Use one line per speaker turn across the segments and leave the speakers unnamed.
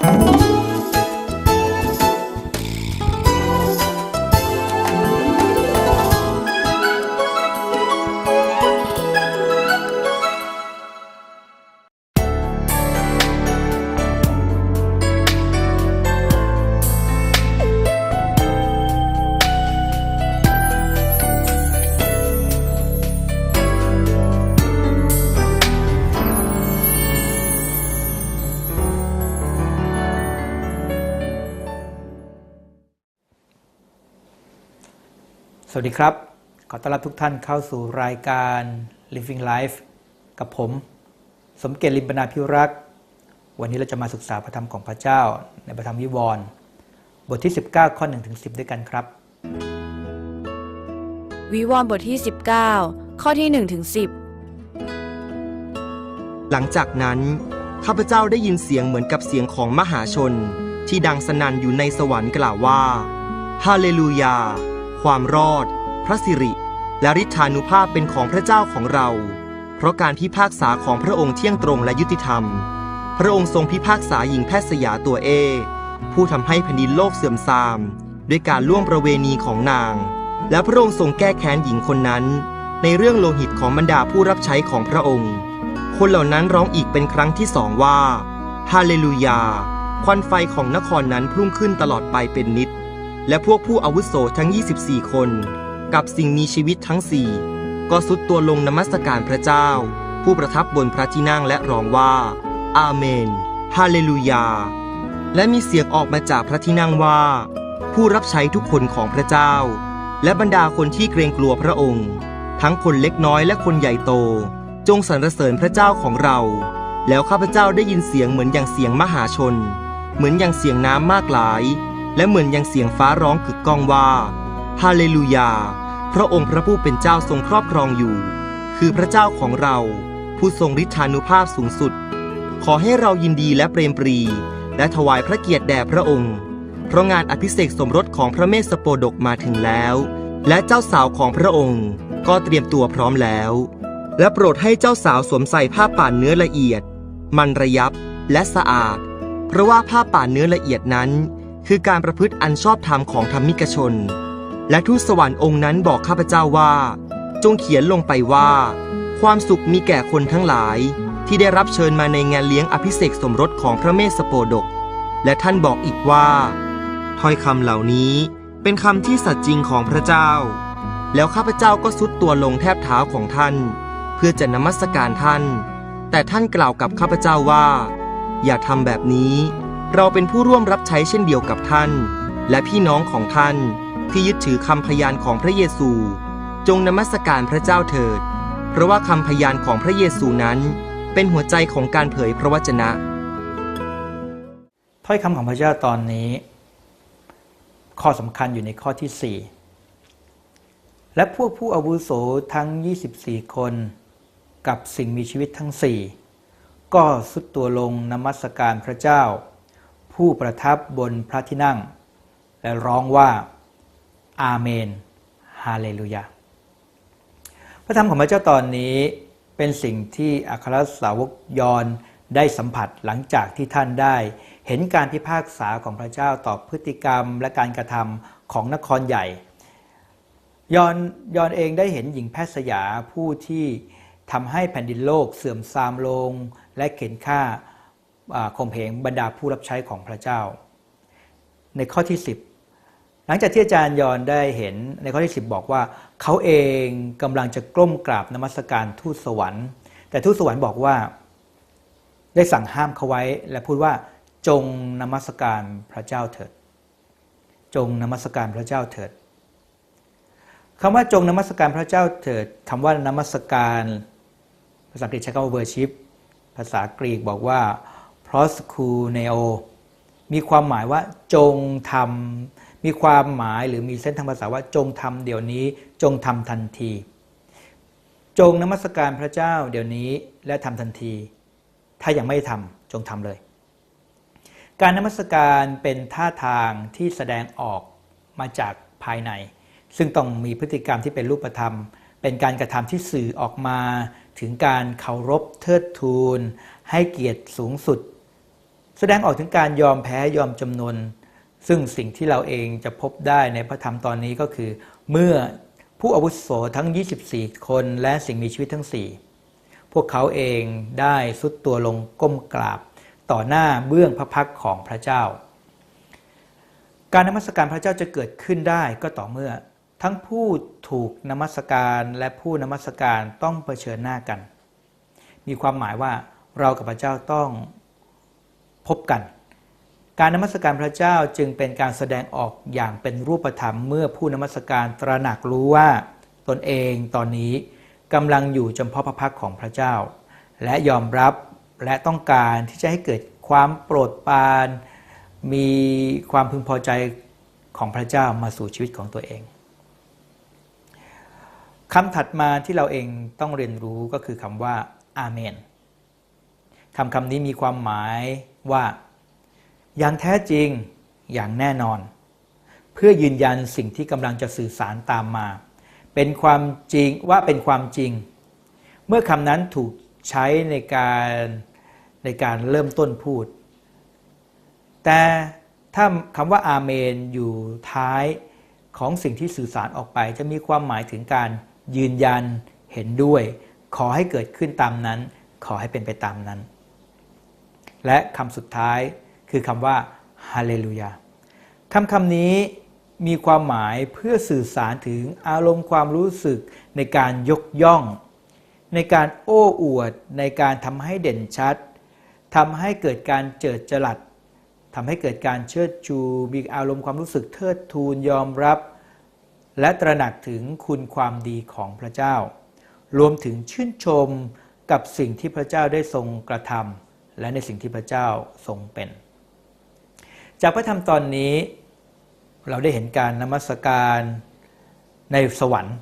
Thank you. สวัสดีครับ ขอต้อนรับทุกท่านเข้าสู่รายการ Living Life กับผม สมเกียรติลิมปนาพิรักษ์ วันนี้เราจะมาศึกษาพระธรรมของพระเจ้า ในพระธรรมวิวรณ์บทที่ 19 ข้อ1ถึง10 ด้วยกันครับ
วิวรณ์บทที่ 19 ข้อที่1ถึง10
หลังจากนั้น ข้าพเจ้าได้ยินเสียงเหมือนกับเสียงของมหาชน ที่ดังสนั่นอยู่ในสวรรค์กล่าวว่า ฮาเลลูยา ความรอด พระสิริ และฤทธานุภาพเป็นของพระเจ้าของเรา เพราะการพิพากษาของพระองค์เที่ยงตรงและยุติธรรม พระองค์ทรงพิพากษาหญิงแพทย์สยาตัวเอ ผู้ทำให้แผ่นดินโลกเสื่อมทราม ด้วยการล่วงประเวณีของนาง และพระองค์ทรงแก้แค้นหญิงคนนั้น ในเรื่องโลหิตของบรรดาผู้รับใช้ของพระองค์ คนเหล่านั้นร้องอีกเป็นครั้งที่สองว่าฮาเลลูยา ควันไฟของนครนั้นพุ่งขึ้นตลอดไปเป็นนิด และพวกผู้อาวุโสทั้ง 24 คน กับสิ่งมีชีวิตทั้งสี่ก็สุดตัวลงนมัสการพระเจ้า ผู้ประทับบนพระที่นั่งและร้องว่า อาเมน ฮาเลลูยา และมีเสียงออกมาจากพระที่นั่งว่า ผู้รับใช้ทุกคนของพระเจ้า และบรรดาคนที่เกรงกลัวพระองค์ ทั้งคนเล็กน้อยและคนใหญ่โต จงสรรเสริญพระเจ้าของเรา แล้วข้าพเจ้าได้ยินเสียงเหมือนอย่างเสียงมหาชน เหมือนอย่างเสียงน้ำมากหลาย และเหมือนย่างเสียงฟ้าร้องกึกก้องว่าฮาเลลูยา พระองค์พระผู้เป็นเจ้าทรงครอบครองอยู่ คือพระเจ้าของเรา ผู้ทรงฤทธานุภาพสูงสุด ขอให้เรายินดีและเปรมปรี และถวายพระเกียรติแด่พระองค์ เพราะงานอภิเษกสมรสของพระเมสสโปดกมาถึงแล้ว และเจ้าสาวของพระองค์ก็เตรียมตัวพร้อมแล้ว และโปรดให้เจ้าสาวสวมใส่ผ้าป่านเนื้อละเอียด มันระยับและสะอาด เพราะว่าผ้าป่านเนื้อละเอียดนั้น คือการประพฤติอันชอบธรรมของธรรมิกชน และทูตสวรรค์องค์นั้นบอกข้าพเจ้าว่า จงเขียนลงไปว่า ความสุขมีแก่คนทั้งหลาย ที่ได้รับเชิญมาในงานเลี้ยงอภิเษกสมรสของพระเมสสโปดก และท่านบอกอีกว่าถ้อยคำเหล่านี้เป็นคำที่สัตย์จริงของพระเจ้า แล้วข้าพเจ้าก็สุดตัวลงแทบเท้าของท่าน เพื่อจะนมัสการท่าน แต่ท่านกล่าวกับข้าพเจ้าว่า อย่าทำแบบนี้ เราเป็นผู้ร่วมรับใช้เช่นเดียวกับท่าน และพี่น้องของท่าน ที่ยึดถือคำพยานของพระเยซู จงนมัสการพระเจ้าเถิด เพราะว่าคำพยานของพระเยซูนั้น เป็นหัวใจของการเผยพระวจนะ
ถ้อยคำของพระเจ้าตอนนี้ ข้อสำคัญอยู่ในข้อที่ 4 และพวกผู้อาวุโสทั้ง 24 คนกับสิ่งมีชีวิตทั้ง4ก็สุดตัวลงนมัสการพระเจ้า ผู้ประทับบนพระที่นั่ง และร้องว่า อาเมน ฮาเลลูยา พระธรรมของพระเจ้าตอนนี้เป็นสิ่งที่อัครสาวกยอนได้สัมผัสหลังจากที่ท่านได้ เห็นการพิพากษาของพระเจ้าต่อพฤติกรรมและการกระทำของนครใหญ่ ยอนยอนเองได้เห็นหญิงแพทย์สยาผู้ที่ทำให้แผ่นดินโลกเสื่อมทรามลงและเข็นฆ่า ข่มเหงบรรดาผู้รับใช้ของพระเจ้า ในข้อที่ 10 หลังจากที่อาจารย์ยอนได้เห็นในข้อที่ 10 บอกว่า เขาเองกำลังจะกล้มกราบนมัสการทูตสวรรค์ แต่ทูตสวรรค์บอกว่า ได้สั่งห้ามเขาไว้ และพูดว่าจงนมัสการพระเจ้าเถิด จงนมัสการพระเจ้าเถิดคำว่าจงนมัสการพระเจ้าเถิดคำว่านมัสการ ภาษาอังกฤษใช้คำว่า worship ภาษากรีกบอกว่า proskuneo มีความหมายว่าจงทำมีความหมายหรือมีเส้นทางภาษาว่าจงทำเดี๋ยวนี้ จงทำทันที จงนมัสการพระเจ้าเดี๋ยวนี้และทำทันที ถ้ายังไม่ทำจงทำเลย การนมัสการเป็นท่าทางที่แสดงออกมาจากภายใน ซึ่งต้องมีพฤติกรรมที่เป็นรูปธรรม เป็นการกระทำที่สื่อออกมา ถึงการเคารพเทิดทูน ให้เกียรติสูงสุด แสดงออกถึงการยอมแพ้ยอมจำนน ซึ่งสิ่งที่เราเองจะพบได้ในพระธรรมตอนนี้ก็คือ เมื่อผู้อาวุโสทั้ง 24 คนและสิ่งมีชีวิตทั้ง 4 พวกเขาเองได้สุดตัวลงก้มกราบ ต่อหน้าเบื้องพระพักของพระเจ้า การนมัสการพระเจ้าจะเกิดขึ้นได้ก็ต่อเมื่อ ทั้งผู้ถูกนมัสการและผู้นมัสการต้องเผชิญหน้ากัน มีความหมายว่าเรากับพระเจ้าต้อง พบกัน การนมัสการพระเจ้าจึงเป็นการแสดงออกอย่างเป็นรูปธรรมเมื่อผู้นมัสการตระหนักรู้ว่าตนเองตอนนี้กำลังอยู่จำเพาะพระพักของพระเจ้า และยอมรับและต้องการที่จะให้เกิดความโปรดปราน มีความพึงพอใจของพระเจ้ามาสู่ชีวิตของตัวเองคำถัดมาที่เราเองต้องเรียนรู้ก็คือคำว่าอาเมนคำคำนี้มีความหมาย ว่า อย่างแท้จริงอย่างแน่นอน เพื่อยืนยันสิ่งที่กำลังจะสื่อสารตามมา เป็นความจริงว่าเป็นความจริง เมื่อคำนั้นถูกใช้ในการในการเริ่มต้นพูด แต่ถ้าคำว่าอาเมนอยู่ท้ายของสิ่งที่สื่อสารออกไป จะมีความหมายถึงการยืนยันเห็นด้วย ขอให้เกิดขึ้นตามนั้น ขอให้เป็นไปตามนั้น และคำสุดท้ายคือคำว่าฮาเลลูยาคำคำนี้มีความหมายเพื่อสื่อสารถึงอารมณ์ความรู้สึกในการยกย่อง ในการโอ้อวด ในการทำให้เด่นชัดทำให้เกิดการเจิดจรัสทำให้เกิดการเชิดชูมีอารมณ์ความรู้สึกเทิดทูนยอมรับ และตระหนักถึงคุณความดีของพระเจ้า รวมถึงชื่นชมกับสิ่งที่พระเจ้าได้ทรงกระทำ และในสิ่งที่พระเจ้าทรงเป็น จากพระธรรมตอนนี้เราได้เห็นการนมัสการในสวรรค์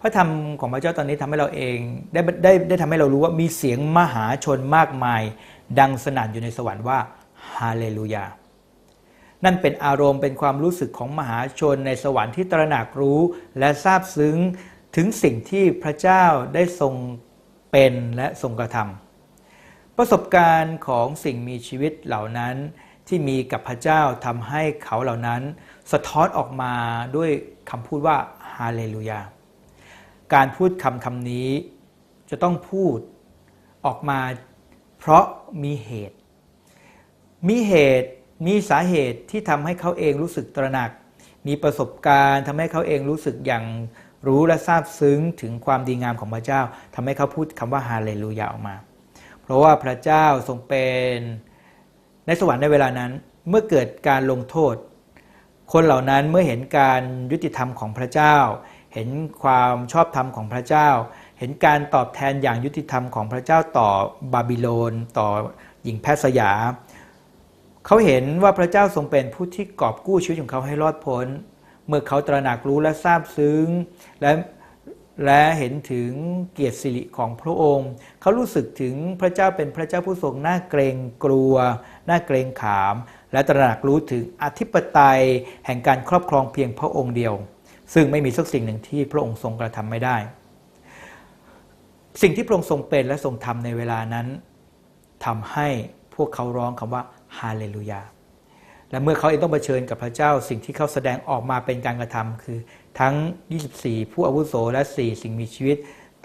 พระธรรมของพระเจ้าตอนนี้ทำให้เราเองได้ได้ได้ทำให้เรารู้ว่ามีเสียงมหาชนมากมาย ดังสนั่นอยู่ในสวรรค์ว่าฮาเลลูยานั่นเป็นอารมณ์เป็นความรู้สึกของมหาชนในสวรรค์ที่ตระหนักรู้และซาบซึ้งถึงสิ่งที่พระเจ้าได้ทรงเป็นและทรงกระทำ ประสบการณ์ของสิ่งมีชีวิตเหล่านั้นที่มีกับพระเจ้าทำให้เขาเหล่านั้น สะท้อนออกมาด้วยคำพูดว่าฮาเลลูยา การพูดคำคำนี้จะต้องพูดออกมาเพราะมีเหตุ มีเหตุมีสาเหตุที่ทำให้เขาเองรู้สึกตระหนัก มีประสบการณ์ทำให้เขาเองรู้สึกอย่างรู้และซาบซึ้งถึงความดีงามของพระเจ้าทำให้เขาพูดคำว่าฮาเลลูยาออกมา เพราะว่าพระเจ้าทรงเป็นในสวรรค์ในเวลานั้นเมื่อเกิดการลงโทษ คนเหล่านั้นเมื่อเห็นการยุติธรรมของพระเจ้า เห็นความชอบธรรมของพระเจ้า เห็นการตอบแทนอย่างยุติธรรมของพระเจ้าต่อบาบิโลน ต่อหญิงแพทย์สยา เขาเห็นว่าพระเจ้าทรงเป็นผู้ที่กอบกู้ชีวิตของเขาให้รอดพ้น เมื่อเขาตระหนักรู้และทราบซึ้ง และ และเห็นถึงเกียรติสิริของพระองค์ เขารู้สึกถึงพระเจ้าเป็นพระเจ้าผู้ทรงน่าเกรงกลัว น่าเกรงขาม และตระหนักรู้ถึงอธิปไตยแห่งการครอบครองเพียงพระองค์เดียว ซึ่งไม่มีสักสิ่งหนึ่งที่พระองค์ทรงกระทำไม่ได้ สิ่งที่พระองค์ทรงเป็นและทรงทำในเวลานั้นทำให้พวกเขาร้องคำว่าฮาเลลูยา และเมื่อเขาเองต้องเผชิญกับพระเจ้า สิ่งที่เขาแสดงออกมาเป็นการกระทำคือ ทั้ง 24 ผู้อาวุโสและ 4 สิ่งมีชีวิต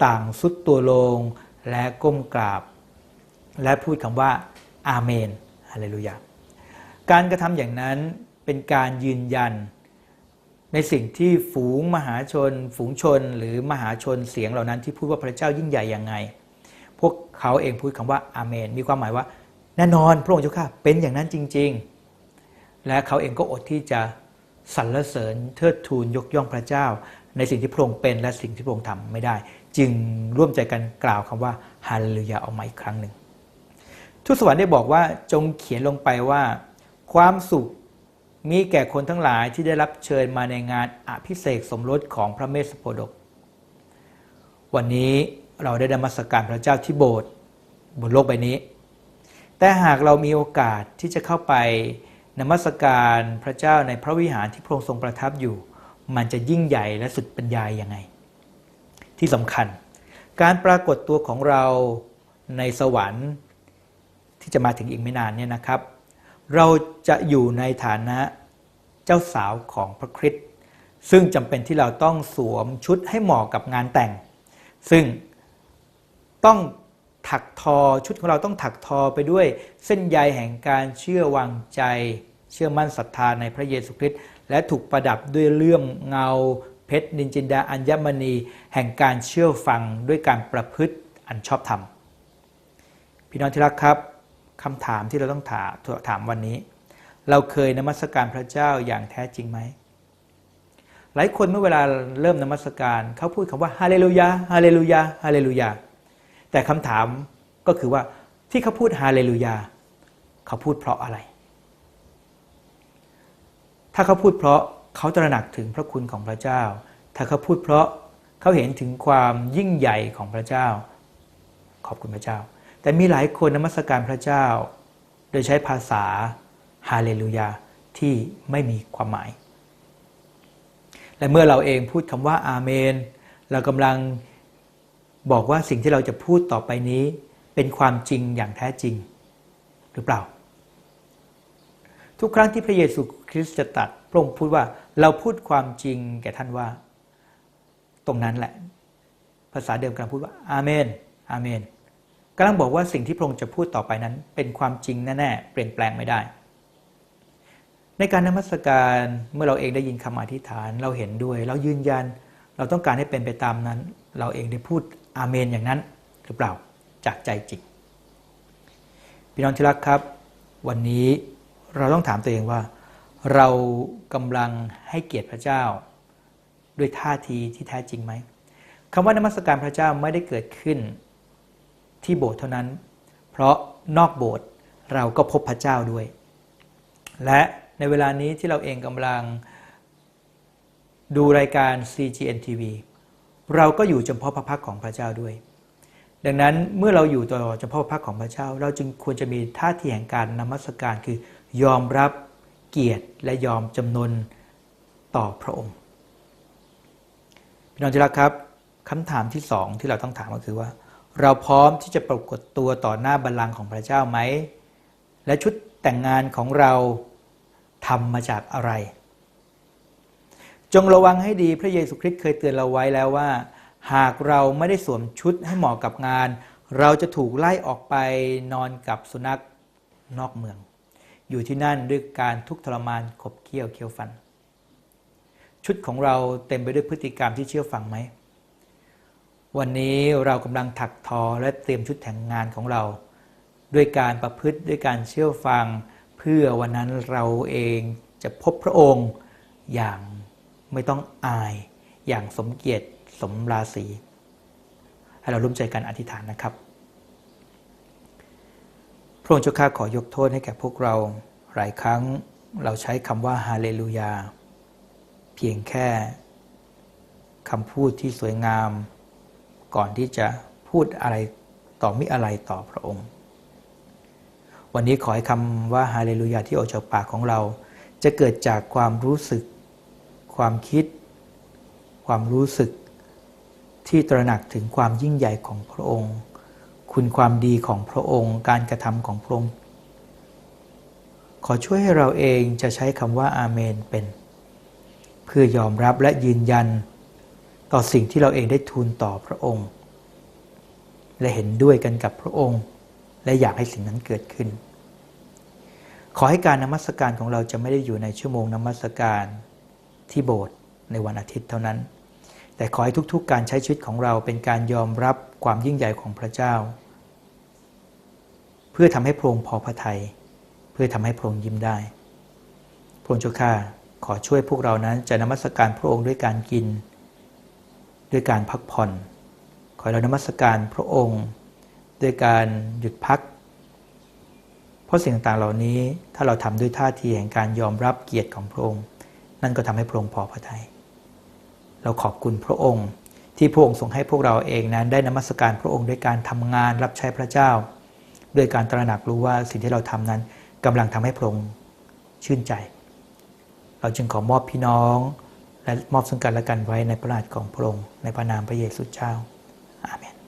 ต่างสุดตัวลงและก้มกราบ และพูดคำว่าอาเมนฮาเลลูยาการกระทำอย่างนั้นเป็นการยืนยัน ในสิ่งที่ฝูงมหาชน ฝูงชนหรือมหาชนเสียงเหล่านั้นที่พูดว่าพระเจ้ายิ่งใหญ่ยังไง พวกเขาเองพูดคำว่าอาเมน มีความหมายว่า แน่นอนพระองค์เจ้าข้าเป็นอย่างนั้นจริง ๆ และเขาเองก็อดที่จะสรรเสริญเทิดทูนยกย่องพระเจ้า ในสิ่งที่พระองค์เป็นและสิ่งที่พระองค์ทำไม่ได้ จึงร่วมใจกันกล่าวคำว่าฮาเลลูยาออกมาอีกครั้งหนึ่งทูตสวรรค์ได้บอกว่าจงเขียนลงไปว่า ความสุขมีแก่คนทั้งหลายที่ได้รับเชิญมาในงานอภิเษกสมรสของพระเมสสโพดก วันนี้เราได้นมัสการพระเจ้าที่โบสถ์บนโลกใบนี้ แต่หากเรามีโอกาสที่จะเข้าไป นมัสการพระเจ้าในพระวิหารที่พระองค์ทรงประทับอยู่ มันจะยิ่งใหญ่และสุดปัญญายังไง ที่สำคัญ การปรากฏตัวของเราในสวรรค์ที่จะมาถึงอีกไม่นานเนี่ยนะครับ เราจะอยู่ในฐานะเจ้าสาวของพระคริสต์ซึ่งจำเป็นที่เราต้องสวมชุดให้เหมาะกับงานแต่ง ซึ่งต้องถักทอชุดของเราต้องถักทอไปด้วยเส้นใยแห่งการเชื่อวางใจ เชื่อมั่นศรัทธาในพระเยซูคริสต์และถูกประดับด้วยเลื่อมเงาเพชรนินจินดาอัญมณี แห่งการเชื่อฟังด้วยการประพฤติอันชอบธรรม พี่น้องที่รักครับคำถามที่เราต้องถามถามวันนี้ เราเคยนมัสการพระเจ้าอย่างแท้จริงไหมหลายคนเมื่อเวลาเริ่มนมัสการเขาพูดคำว่าฮาเลลูยาฮาเลลูยาฮาเลลูยาแต่คำถามก็คือว่าที่เขาพูดฮาเลลูยาเขาพูดเพราะอะไร ถ้าเขาพูดเพราะเขาตระหนักถึงพระคุณของพระเจ้า ถ้าเขาพูดเพราะเขาเห็นถึงความยิ่งใหญ่ของพระเจ้า ขอบคุณพระเจ้า แต่มีหลายคนนมัสการพระเจ้า โดยใช้ภาษาฮาเลลูยาที่ไม่มีความหมาย และเมื่อเราเองพูดคำว่าอาเมน เรากำลังบอกว่าสิ่งที่เราจะพูดต่อไปนี้ เป็นความจริงอย่างแท้จริง หรือเปล่า ทุกครั้งที่พระเยซูคริสต์จะตัดพระองค์พูดว่าเราพูดความจริงแก่ท่านว่า ตรงนั้นแหละ ภาษาเดิมกำลังพูดว่าอาเมนอาเมนกำลังบอกว่าสิ่งที่พระองค์จะพูดต่อไปนั้น เป็นความจริงแน่ๆเปลี่ยนแปลงไม่ได้ ในการนมัสการเมื่อเราเองได้ยินคำอธิษฐานเราเห็นด้วย เรายืนยันเราต้องการให้เป็นไปตามนั้น เราเองได้พูดอาเมนอย่างนั้นหรือเปล่าจากใจจริงพี่น้องที่รักครับ วันนี้ เราต้องถามตัวเองว่า เรากำลังให้เกียรติพระเจ้า ด้วยท่าทีที่แท้จริงไหมคำว่านมัสการพระเจ้าไม่ได้เกิดขึ้นที่โบสถ์เท่านั้น เพราะนอกโบสถ์เราก็พบพระเจ้าด้วย และในเวลานี้ที่เราเองกำลังดูรายการ CGN TV เราก็อยู่เฉพาะพระพักของพระเจ้าด้วย ดังนั้นเมื่อเราอยู่ต่อเฉพาะพระพักของพระเจ้า เราจึงควรจะมีท่าทีแห่งการนมัสการคือ ยอมรับเกียรติและยอมจำนนต่อพระองค์พี่น้องที่รักครับคำถามที่สองที่เราต้องถามก็คือว่า เราพร้อมที่จะปรากฏตัวต่อหน้าบัลลังก์ของพระเจ้าไหม และชุดแต่งงานของเราทำมาจากอะไร จงระวังให้ดีพระเยซูคริสต์เคยเตือนเราไว้แล้วว่า หากเราไม่ได้สวมชุดให้เหมาะกับงาน เราจะถูกไล่ออกไปนอนกับสุนัขนอกเมือง อยู่ที่นั่นด้วยการทุกข์ทรมานขบเคี้ยวเคี้ยวฟัน ชุดของเราเต็มไปด้วยพฤติกรรมที่เชื่อฟังไหม วันนี้เรากำลังถักทอและเตรียมชุดแต่งงานของเรา ด้วยการประพฤติด้วยการเชื่อฟัง เพื่อวันนั้นเราเองจะพบพระองค์อย่างไม่ต้องอายอย่างสมเกียรติสมราศีให้เราร่วมใจกันอธิษฐานนะครับ ระองค์เจ้าข้าขอยกโทษให้แก่พวกเรา หลายครั้งเราใช้คำว่าฮาเลลูยา เพียงแค่คำพูดที่สวยงาม ก่อนที่จะพูดอะไรต่อมิอะไรต่อพระองค์ วันนี้ขอให้คำว่าฮาเลลูยาที่ออกจากปากของเรา จะเกิดจากความรู้สึก ความคิด ความรู้สึกที่ตระหนักถึงความยิ่งใหญ่ของพระองค์ คุณความดีของพระองค์การกระทำของพระองค์ขอช่วยให้เราเองจะใช้คำว่าอาเมนเป็น เพื่อยอมรับและยืนยัน ต่อสิ่งที่เราเองได้ทูลต่อพระองค์ และเห็นด้วยกันกับพระองค์ และอยากให้สิ่งนั้นเกิดขึ้น ขอให้การนมัสการของเราจะไม่ได้อยู่ในชั่วโมงนมัสการที่โบสถ์ในวันอาทิตย์เท่านั้น แต่ขอให้ทุกๆการใช้ชีวิตของเราเป็นการยอมรับความยิ่งใหญ่ของพระเจ้า พื่อทำให้พระองค์พอพระทยัยเพื่อทำให้พระองค์ยิ้มได้ พระองค์เจ้าข้าขอช่วยพวกเรานั้นจะนมัสการพระองค์ด้วยการกิน ด้วยการพักผ่อน ขอเรานมัสการพระองค์ ด้วยการหยุดพัก เพราะสิ่งต่างๆเหล่านี้ถ้าเราทำด้วยท่าทีแห่งการยอมรับเกียรติของพระองค์ นั่นก็ทำให้พระองค์พอพระทยัยเราขอบคุณพระองค์ที่พระองค์ทรงให้พวกเราเองนั้นได้นมัสการพระองค์ด้วยการทำงานรับใช้พระเจ้า ด้วยการตระหนักรู้ว่าสิ่งที่เราทำนั้นกำลังทำให้พระองค์ชื่นใจ เราจึงขอมอบพี่น้อง และมอบซึ่งกันและกันไว้ในพระราชของพระองค์ในพระนามพระเยซูเจ้าอาเมน